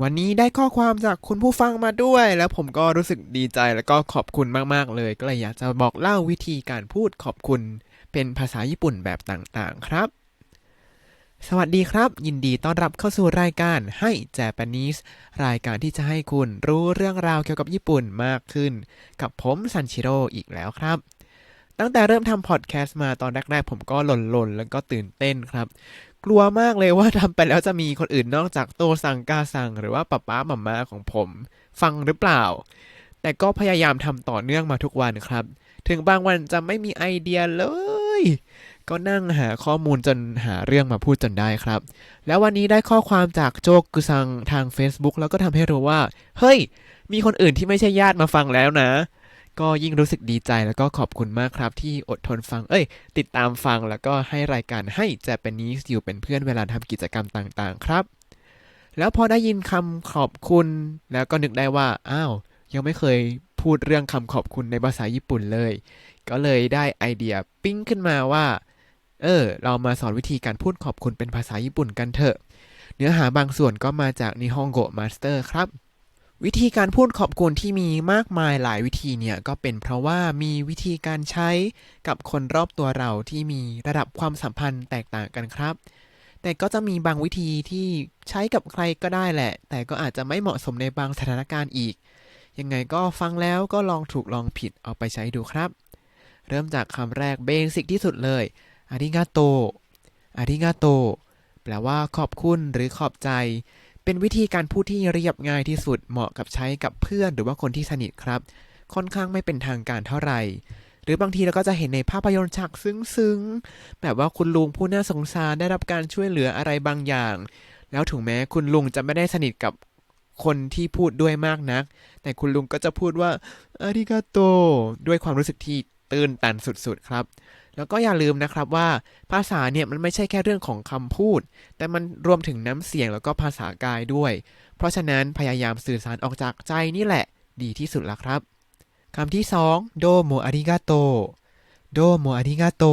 วันนี้ได้ข้อความจากคุณผู้ฟังมาด้วย แล้วผมก็รู้สึกดีใจแล้วก็ขอบคุณมาก ๆ เลย ก็เลยอยากจะบอกเล่าวิธีการพูดขอบคุณ เป็นภาษาญี่ปุ่นแบบต่างๆครับ สวัสดีครับ ยินดีต้อนรับเข้าสู่รายการให้ Japanese รายการที่จะให้คุณรู้เรื่องราวเกี่ยวกับญี่ปุ่นมากขึ้น กับผมซันชิโร่อีกแล้วครับตั้งแต่เริ่มทำพอดแคสต์มาตอนแรกๆผมก็หล่นๆ แล้วก็ตื่นเต้นครับ กลัวมากเลยว่าทำไปแล้วจะมีคนอื่นนอกจากโตซังกาซังหรือว่าป๊าป๊าหม่าม่าของผม ฟังหรือเปล่า แต่ก็พยายามทำต่อเนื่องมาทุกวันครับ ถึงบางวันจะไม่มีไอเดียเลย ก็นั่งหาข้อมูลจนหาเรื่องมาพูดจนได้ครับ แล้ววันนี้ได้ข้อความจากโจกุซังทาง Facebook แล้วก็ทำให้รู้ว่า เฮ้ย มีคนอื่นที่ไม่ใช่ญาติมาฟังแล้วนะ ก็ยิ่งรู้สึกดีใจแล้วก็ขอบคุณมากครับที่อดทนฟัง เอ้ย ติดตามฟังแล้วก็ให้รายการให้ Japanese อยู่เป็นเพื่อนเวลาทำกิจกรรมต่างๆ ครับ แล้วพอได้ยินคำขอบคุณแล้วก็นึกได้ว่า อ้าว ยังไม่เคยพูดเรื่องคำขอบคุณในภาษาญี่ปุ่นเลย ก็เลยได้ไอเดียปิ้งขึ้นมาว่า เออ เรามาสอนวิธีการพูดขอบคุณเป็นภาษาญี่ปุ่นกันเถอะ เนื้อหาบางส่วนก็มาจากนิฮงโกมาสเตอร์ครับ วิธีการพูดขอบคุณที่มีมากมายหลายวิธีเนี่ยก็เป็นเพราะว่ามีวิธีการใช้กับคนรอบตัวเราที่มีระดับความสัมพันธ์แตกต่างกันครับ แต่ก็จะมีบางวิธีที่ใช้กับใครก็ได้แหละ แต่ก็อาจจะไม่เหมาะสมในบางสถานการณ์อีก ยังไงก็ฟังแล้วก็ลองถูกลองผิดเอาไปใช้ดูครับ เริ่มจากคำแรกเบสิกที่สุดเลยอาริกาโตอาริกาโตแปลว่าขอบคุณหรือขอบใจ เป็นวิธีการพูดที่เรียบง่ายที่สุดเหมาะกับใช้กับเพื่อนหรือว่าคนที่สนิทครับ ค่อนข้างไม่เป็นทางการเท่าไหร่ หรือบางทีเราก็จะเห็นในภาพยนตร์ฉากซึ้งๆ แบบว่าคุณลุงผู้น่าสงสารได้รับการช่วยเหลืออะไรบางอย่าง แล้วถึงแม้คุณลุงจะไม่ได้สนิทกับคนที่พูดด้วยมากนัก แต่คุณลุงก็จะพูดว่าอาริกาโต ด้วยความรู้สึกที่ตื้นตันสุดๆครับ แล้วก็อย่าลืมนะครับว่าภาษาเนี่ยมันไม่ใช่แค่เรื่องของคำพูด แต่มันรวมถึงน้ำเสียงแล้วก็ภาษากายด้วย เพราะฉะนั้นพยายามสื่อสารออกจากใจนี่แหละ ดีที่สุดละครับคำที่สองโดโมอาริกาโตโดโมอาริกาโต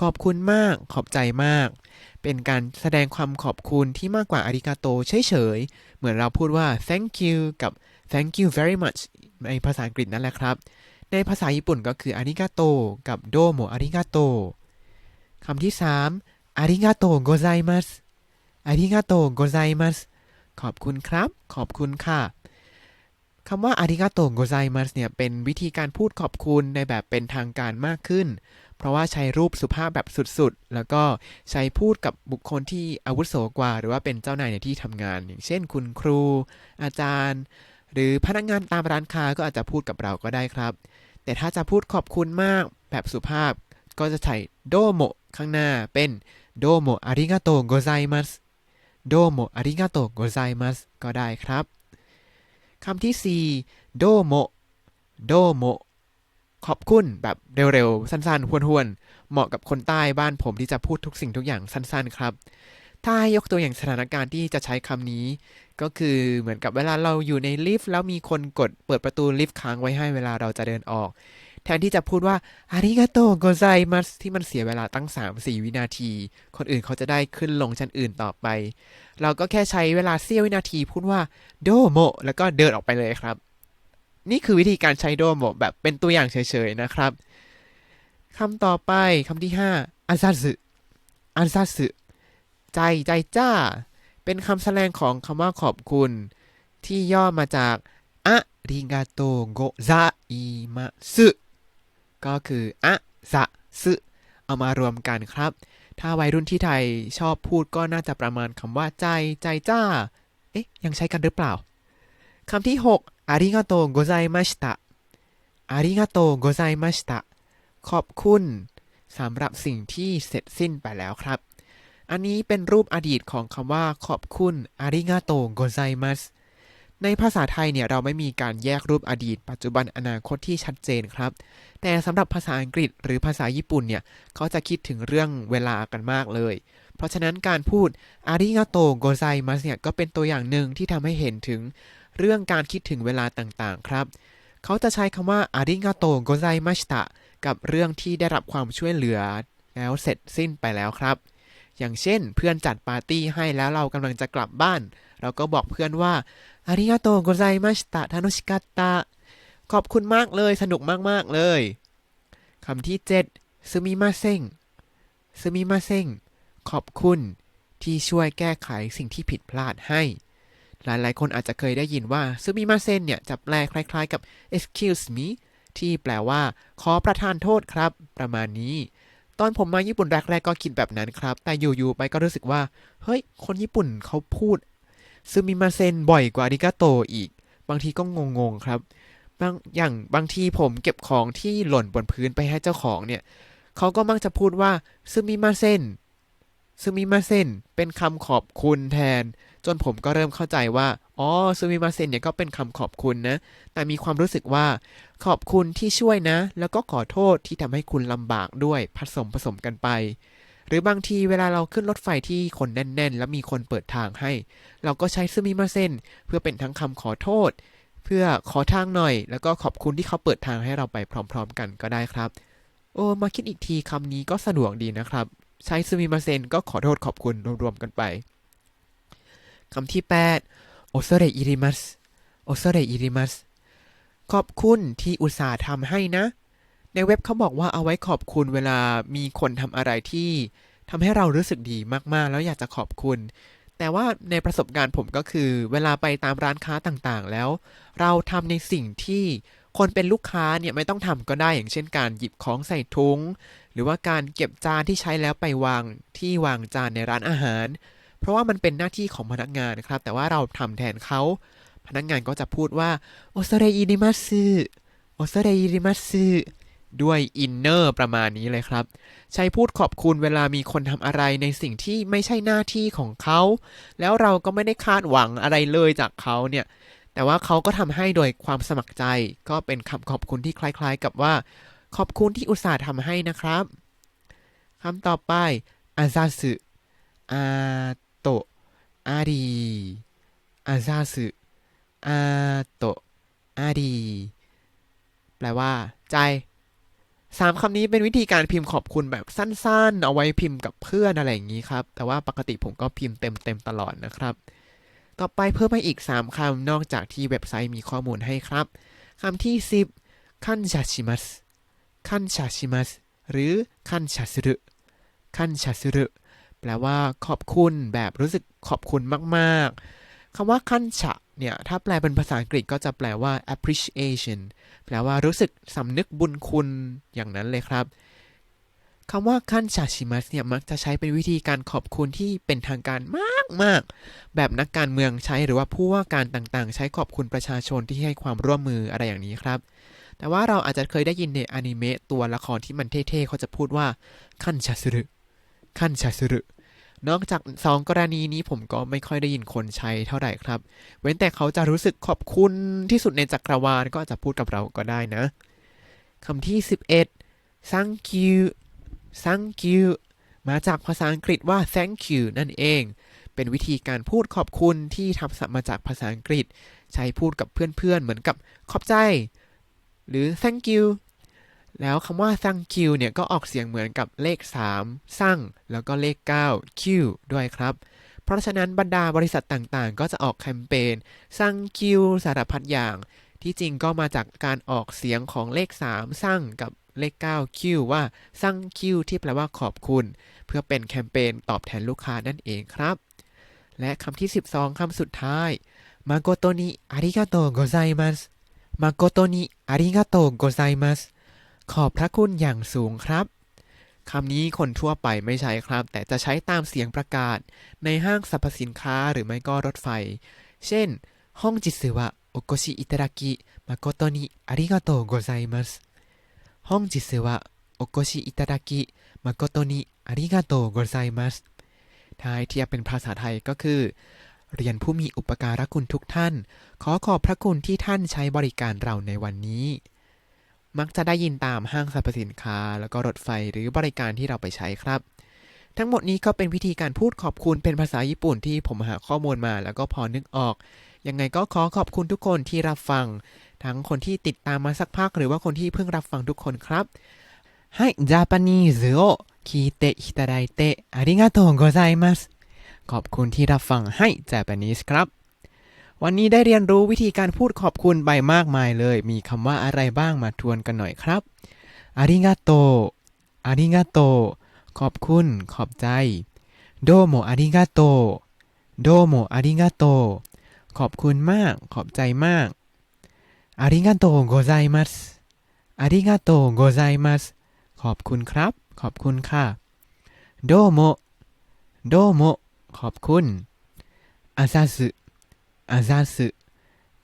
ขอบคุณมาก ขอบใจมาก เป็นการแสดงความขอบคุณที่มากกว่าอาริกาโตเฉยๆ เหมือนเราพูดว่า thank you กับ thank you very much ในภาษาอังกฤษนั่นแหละครับ ในภาษาญี่ปุ่นก็คืออาริกาโตกับโดโมอาริกาโตคำที่สามอาริกาโตโกไซมัสอาริกาโตโกไซมัสขอบคุณครับ ขอบคุณค่ะคำว่าอาริกาโตโกไซมัสเนี่ยเป็นวิธีการพูดขอบคุณในแบบเป็นทางการมากขึ้น เพราะว่าใช้รูปสุภาพแบบสุดๆ แล้วก็ใช้พูดกับบุคคลที่อาวุโสกว่า หรือว่าเป็นเจ้านายในที่ทำงาน อย่างเช่นคุณครู อาจารย์ หรือพนักงานตามร้านค้าก็อาจจะพูดกับเราก็ได้ครับ แต่ถ้าจะพูดขอบคุณมากแบบสุภาพ ก็จะใช้โดโมข้างหน้าเป็นโดโมอาริกาโตโกไซมัสโดโมอาริกาโตโกไซมัสก็ได้ครับคำที่ 4 โดโมโดโมขอบคุณแบบเร็วๆ สั้นๆห้วนๆ เหมาะกับคนใต้บ้านผมที่จะพูดทุกสิ่งทุกอย่างสั้นๆ ครับ ถ้าให้ยกตัวอย่างสถานการณ์ที่จะใช้คำนี้ ก็คือเหมือนกับเวลาเราอยู่ในลิฟต์แล้วมีคนกดเปิดประตูลิฟต์ค้างไว้ให้เวลาเราจะเดินออก แทนที่จะพูดว่าอาริกาโตโกไซมัสที่มันเสียเวลาตั้ง 3-4 วินาที คนอื่นเขาจะได้ขึ้นลงชั้นอื่นต่อไป เราก็แค่ใช้เวลาเสี้ยววินาทีพูดว่าโดโมแล้วก็เดินออกไปเลยครับ นี่คือวิธีการใช้โดโมแบบเป็นตัวอย่างเฉยๆนะครับคำต่อไปคำที่5อันซาสึอันซาสึใจใจจ้า เป็นคำแสดงของคำว่าขอบคุณ ที่ย่อมาจากอะริกาโตโกไซมาสึก็คืออะซะสึเอามารวมกันครับ ถ้าวัยรุ่นที่ไทยชอบพูดก็น่าจะประมาณคำว่าใจใจจ้า เอ๊ะ ยังใช้กันหรือเปล่าคำที่ 6อาริกาโตโกไซมาชิตะอาริกาโตโกไซมาชิตะขอบคุณสำหรับสิ่งที่เสร็จสิ้นไปแล้วครับ อันนี้เป็นรูปอดีตของคำว่าขอบคุณอาริกาโตโกไซมัสในภาษาไทยเนี่ยเราไม่มีการแยกรูปอดีต ปัจจุบันอนาคตที่ชัดเจนครับ แต่สำหรับภาษาอังกฤษหรือภาษาญี่ปุ่นเนี่ยเขาจะคิดถึงเรื่องเวลากันมากเลย เพราะฉะนั้นการพูดอาริกาโตโกไซมัสเนี่ยก็เป็นตัวอย่างหนึ่งที่ทำให้เห็นถึงเรื่องการคิดถึงเวลาต่างๆ ครับ เขาจะใช้คำว่าอาริกาโตโกไซมัสตะกับเรื่องที่ได้รับความช่วยเหลือแล้วเสร็จสิ้นไปแล้วครับ อย่างเช่น เพื่อนจัดปาร์ตี้ให้แล้วเรากำลังจะกลับบ้าน เราก็บอกเพื่อนว่าอาริกาโตโกไซมาชิตะทานุชิกาตะขอบคุณมากเลย สนุกมาก ๆ เลยคำที่7ซึมิมาเซ็งซึมิมาเซ็งขอบคุณที่ช่วยแก้ไขสิ่งที่ผิดพลาดให้ หลายๆ คนอาจจะเคยได้ยินว่าซึมิมาเซ็นเนี่ย จะแปลคล้าย ๆ กับ excuse me ที่แปลว่า ขอประทานโทษครับ ประมาณนี้ ตอนผมมาญี่ปุ่นแรกๆก็คิดแบบนั้นครับ แต่อยู่ๆไปก็รู้สึกว่า เฮ้ย คนญี่ปุ่นเขาพูดซึมิมาเซนบ่อยกว่าอาริกาโตอีก บางทีก็งงๆครับ บางอย่างบางทีผมเก็บของที่หล่นบนพื้นไปให้เจ้าของเนี่ย เขาก็มักจะพูดว่าซึมิมาเซนซึมิมาเซนเป็นคำขอบคุณแทน จนผมก็เริ่มเข้าใจว่า อ๋อซึมิมาเซนเนี่ยก็เป็นคำขอบคุณนะ แต่มีความรู้สึกว่าขอบคุณที่ช่วยนะ แล้วก็ขอโทษที่ทำให้คุณลำบากด้วยผสมผสมกันไป หรือบางทีเวลาเราขึ้นรถไฟที่คนแน่น ๆ แล้วมีคนเปิดทางให้ เราก็ใช้ซึมิมาเซนเพื่อเป็นทั้งคำขอโทษ เพื่อขอทางหน่อย แล้วก็ขอบคุณที่เขาเปิดทางให้เราไปพร้อม ๆ กันก็ได้ครับ โอ้มาคิดอีกทีคำนี้ก็สะดวกดีนะครับ ใช้ซึมิมาเซนก็ขอโทษขอบคุณรวมๆกันไปคำที่ 8 โอโซเรอิริมัสโอโซเรอิริมัสขอบคุณที่อุตส่าห์ทำให้นะ ในเว็บเขาบอกว่าเอาไว้ขอบคุณเวลามีคนทำอะไรที่ทำให้เรารู้สึกดีมากๆ แล้วอยากจะขอบคุณ แต่ว่าในประสบการณ์ผมก็คือ เวลาไปตามร้านค้าต่างๆ แล้ว เราทำในสิ่งที่คนเป็นลูกค้าเนี่ยไม่ต้องทำก็ได้อย่างเช่นการหยิบของใส่ถุงหรือว่าการเก็บจานที่ใช้แล้วไปวางที่วางจานในร้านอาหาร เพราะว่ามันเป็นหน้าที่ของพนักงานนะครับ แต่ว่าเราทำแทนเขาพนักงานก็จะพูดว่าโอซาเรอิริมัสโอซาเรอิริมัสด้วยอินเนอร์ประมาณนี้เลยครับ ใช้พูดขอบคุณเวลามีคนทำอะไรในสิ่งที่ไม่ใช่หน้าที่ของเขา แล้วเราก็ไม่ได้คาดหวังอะไรเลยจากเขาเนี่ย แต่ว่าเขาก็ทำให้โดยความสมัครใจ ก็เป็นคำขอบคุณที่คล้าย ๆ กับว่า ขอบคุณที่อุตส่าห์ทำให้นะครับคำต่อไปอาซาสึอา โตอารีอาซาสึอาโตอาดีแปลว่า ใจสามคำนี้เป็นวิธีการพิมพ์ขอบคุณแบบสั้นๆ เอาไว้พิมพ์กับเพื่อนอะไรอย่างนี้ครับ แต่ว่าปกติผมก็พิมพ์เต็มๆตลอดนะครับ ต่อไปเพิ่มไปอีก 3คำนอกจากที่เว็บไซต์มีข้อมูลให้ครับคำที่ 10คันชาชิมัสคันชาชิมัสหรือคันชาสึรุคันชาสึรุ แปลว่าขอบคุณแบบรู้สึกขอบคุณมากๆคำว่าคันชะเนี่ย ถ้าแปลเป็นภาษาอังกฤษก็จะแปลว่า appreciation แปลว่ารู้สึกสำนึกบุญคุณอย่างนั้นเลยครับคำว่าคันชาชิมัสเนี่ย มักจะใช้เป็นวิธีการขอบคุณที่เป็นทางการมากมากแบบนักการเมืองใช้หรือว่าผู้ว่าการต่างๆ ใช้ขอบคุณประชาชนที่ให้ความร่วมมืออะไรอย่างนี้ครับ แต่ว่าเราอาจจะเคยได้ยินในอนิเมะตัวละครที่มันเท่ๆ เขาจะพูดว่าคันชาสุรุ คันชาสุรุนอกจากสองกรณีนี้ผมก็ไม่ค่อยได้ยินคนใช้เท่าไหร่ครับ เว้นแต่เขาจะรู้สึกขอบคุณที่สุดในจักรวาลก็จะพูดกับเราก็ได้นะคำที่ 11 thank you thank you มาจากภาษาอังกฤษว่า thank you นั่นเอง เป็นวิธีการพูดขอบคุณที่ทำมาจากภาษาอังกฤษ ใช้พูดกับเพื่อนๆเหมือนกับขอบใจ หรือ thank you แล้วคำว่า thank you เนี่ยก็ออกเสียงเหมือนกับเลข3สั่งแล้วก็เลข9 q ด้วยครับ เพราะฉะนั้นบรรดาบริษัทต่างๆ ก็จะออกแคมเปญ thank you สารพัดอย่าง ที่จริงก็มาจากการออกเสียงของเลข3สั่งกับเลข9 q ว่า thank you ที่แปลว่าขอบคุณ เพื่อเป็นแคมเปญตอบแทนลูกค้านั่นเองครับ และคำที่ 12คำสุดท้ายมาโกโตนิอาริกาโตโกไซมัสมาโกโตนิอาริกาโตโกไซมัส ขอบพระคุณอย่างสูงครับคำนี้คนทั่วไปไม่ใช้ครับ แต่จะใช้ตามเสียงประกาศ ในห้างสรรพสินค้าหรือไม่ก็รถไฟ เช่น ห้องจิสึวะโอโกชิอิตารากิมาโกโตนิอาริกาโตโกไซมัสห้องจิสึวะโอโกชิอิตารากิมาโกโตนิอาริกาโตโกไซมัสถ้าให้เทียบเป็นภาษาไทยก็คือ เรียนผู้มีอุปการะคุณทุกท่าน ขอขอบพระคุณที่ท่านใช้บริการเราในวันนี้ มักจะได้ยินตามห้างสรรพสินค้า แล้วก็รถไฟหรือบริการที่เราไปใช้ครับ ทั้งหมดนี้ก็เป็นวิธีการพูดขอบคุณเป็นภาษาญี่ปุ่นที่ผมหาข้อมูลมา แล้วก็พอนึกออก ยังไงก็ขอขอบคุณทุกคนที่รับฟัง ทั้งคนที่ติดตามมาสักพัก หรือว่าคนที่เพิ่งรับฟังทุกคนครับはい、ジャパニーズを聞いていただいてありがとうございます。 ขอบคุณที่รับฟังให้ Japanese ครับ วันนี้ได้เรียนรู้วิธีการพูดขอบคุณไปมากมายเลย มีคำว่าอะไรบ้างมาทวนกันหน่อยครับอาริงาโตอาริงาโต ขอบคุณ ขอบใจ โดโมอาริงาโต โดโมอาริงาโต ขอบคุณมาก ขอบใจมากอาริงาโตโกไซมัสอาริงาโตโกไซมัสขอบคุณครับ ขอบคุณค่ะ โดโม โดโม ขอบคุณอาซาสึ อาซาสจ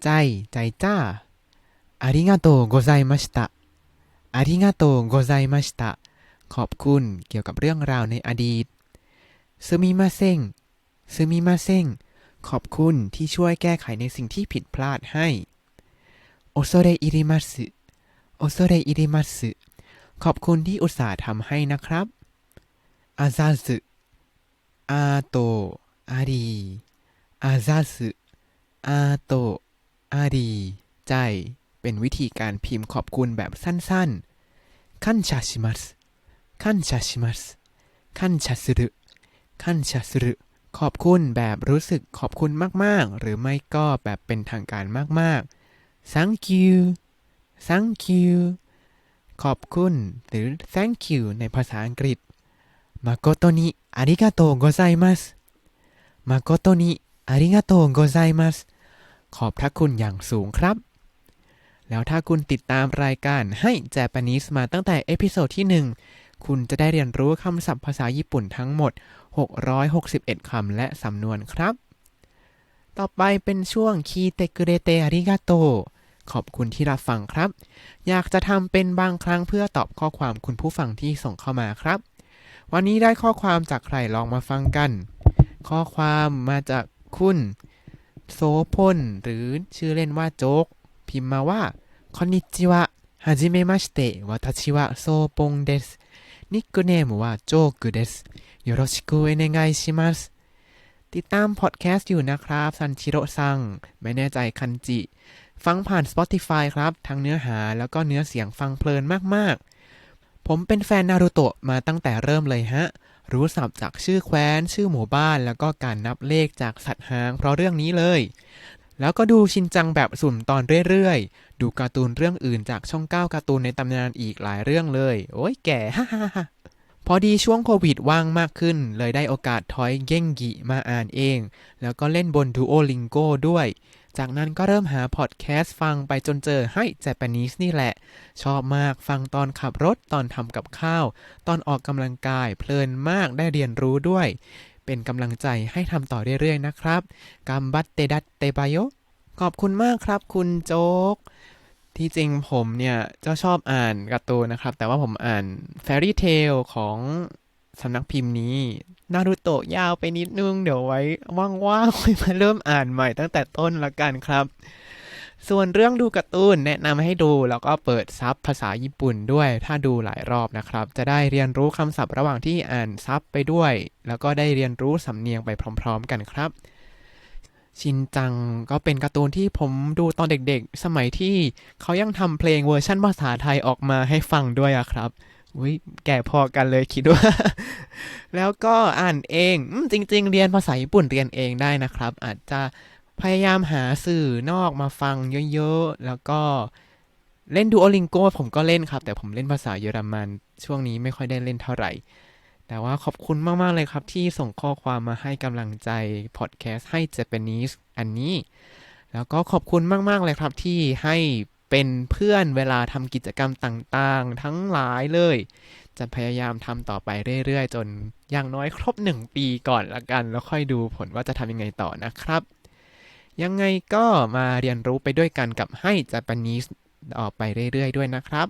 ใจใจจ้าอาริงาโตโกไซมาชิตะอาริงขอบคุณเกี่ยวกับเรื่องราวในอดีตซึมิมาเซ็งซึมิมาเซงขอบคุณที่ช่วยแก้ไขในสิ่งที่ผิดพลาดให้โอโซเรอิริมัสโอโซเรอิริมัสขอบคุณที่อุตส่าห์ทำให้นะครับอาซาสอาโตอารีอาซาส อาโต อารี ใจ เป็นวิธีการพิมพ์ขอบคุณแบบสั้นๆ คันชาชิมัสคันชาชิมัสคันชาสึรุคันชาสึรุขอบคุณแบบรู้สึกขอบคุณมากๆ หรือไม่ก็แบบเป็นทางการมากๆ thank you thank you ขอบคุณหรือ thank you ในภาษาอังกฤษมาโกโตนิอาริกาโตโกไซมัสมาโกโตนิ อาริกาโตโกไซมัสขอบพระคุณอย่างสูงครับ แล้วถ้าคุณติดตามรายการให้ Japanese มาตั้งแต่เอพิโซดที่ 1 คุณจะได้เรียนรู้คำศัพท์ภาษาญี่ปุ่นทั้งหมด 661 คำและสำนวนครับ ต่อไปเป็นช่วงคีเตกุเรเตอาริกาโตขอบคุณที่รับฟังครับ อยากจะทำเป็นบางครั้งเพื่อตอบข้อความคุณผู้ฟังที่ส่งเข้ามาครับ วันนี้ได้ข้อความจากใครลองมาฟังกัน ข้อความมาจาก คุณโซพลหรือชื่อเล่นว่าโจ๊ก พิมพ์มาว่าคอนนิจิวะฮาจิเมมาสเตะวัตชิวะโซปงเดสนิกเนมว่าโจ๊กเดสยโรชิกุเอเนไงชิมัสติดตามพอดแคสต์อยู่นะครับ ซันชิโรซัง ไม่แน่ใจคันจิ ฟังผ่าน Spotify ครับ ทั้งเนื้อหาแล้วก็เนื้อเสียงฟังเพลินมาก ๆ ผมเป็นแฟนนารูโตะมาตั้งแต่เริ่มเลยฮะ รู้สับจากชื่อแคว้น ชื่อหมู่บ้าน แล้วก็การนับเลขจากสัตว์หาง เพราะเรื่องนี้เลย แล้วก็ดูชินจังแบบสุ่มตอนเรื่อยๆ ดูการ์ตูนเรื่องอื่นจากช่อง9การ์ตูนในตำนานอีกหลายเรื่องเลย โอ้ยแก่ฮ่าฮ่าฮ่าพอดีช่วงโควิดว่างมากขึ้น เลยได้โอกาสทอยเก้งกิมาอ่านเอง แล้วก็เล่นบน Duolingo ด้วย จากนั้นก็เริ่มหาพอดแคสต์ฟังไปจนเจอให้ Japanese นี่แหละ ชอบมากฟังตอนขับรถตอนทำกับข้าว ตอนออกกำลังกายเพลินมากได้เรียนรู้ด้วย เป็นกำลังใจให้ทำต่อเรื่อยๆนะครับกัมบัตเตดัตเตบายโยขอบคุณมากครับคุณโจ๊ก ที่จริงผมเนี่ยจะชอบอ่านการ์ตูนนะครับ แต่ว่าผมอ่าน Fairy Tail ของ สำนักพิมพ์นี้นารูโตะยาวไปนิดนึง เดี๋ยวไว้ว่างๆค่อยมาเริ่มอ่านใหม่ตั้งแต่ต้นละกันครับ ส่วนเรื่องดูการ์ตูนแนะนำให้ดูแล้วก็เปิดซับภาษาญี่ปุ่นด้วย ถ้าดูหลายรอบนะครับ จะได้เรียนรู้คำศัพท์ระหว่างที่อ่านซับไปด้วย แล้วก็ได้เรียนรู้สำเนียงไปพร้อม ๆ กันครับ ชินจังก็เป็นการ์ตูนที่ผมดูตอนเด็กๆ สมัยที่เขายังทำเพลงเวอร์ชั่นภาษาไทยออกมาให้ฟังด้วยอะครับ อุ้ยแก่พอกันเลยคิดว่า แล้วก็อ่านเองอจริง ๆ เรียนภาษาญี่ปุ่นเรียนเองได้นะครับ อาจจะพยายามหาสื่อนอกมาฟังเยอะๆ แล้วก็เล่นดูโอลิงโกผมก็เล่นครับ แต่ผมเล่นภาษาเยอรมัน ช่วงนี้ไม่ค่อยได้เล่นเท่าไหร่ แต่ว่าขอบคุณมากๆเลยครับ ที่ส่งข้อความมาให้กำลังใจพอดแคสต์ให้ Japanese อันนี้ แล้วก็ขอบคุณมากๆเลยครับที่ให้ เป็นเพื่อนเวลาทำกิจกรรมต่างๆ ทั้งหลายเลย จะพยายามทำต่อไปเรื่อยๆ จนอย่างน้อยครบ 1 ปีก่อนละกัน แล้วค่อยดูผลว่าจะทำยังไงต่อนะครับ ยังไงก็มาเรียนรู้ไปด้วยกันกับให้ Japanese ออกไปเรื่อยๆ ด้วยนะครับ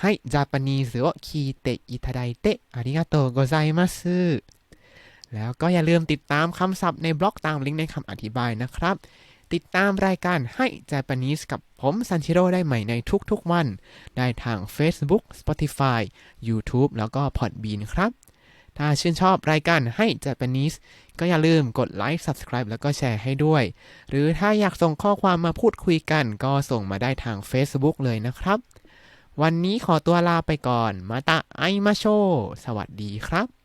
ให้ Japanese を聞いていただいてありがとうございますแล้วก็อย่าลืมติดตามคำศัพท์ในบล็อกตามลิงก์ในคำอธิบายนะครับ ติดตามรายการให้ Japanese กับผมซันชิโร่ได้ใหม่ในทุกๆวัน ได้ทาง Facebook Spotify YouTube แล้วก็ Podbean ครับ ถ้าชื่นชอบรายการให้ Japanese ก็อย่าลืมกดไลค์ Subscribe แล้วก็แชร์ให้ด้วย หรือถ้าอยากส่งข้อความมาพูดคุยกันก็ส่งมาได้ทาง Facebook เลยนะครับ วันนี้ขอตัวลาไปก่อน มาตะไอมาโช สวัสดีครับ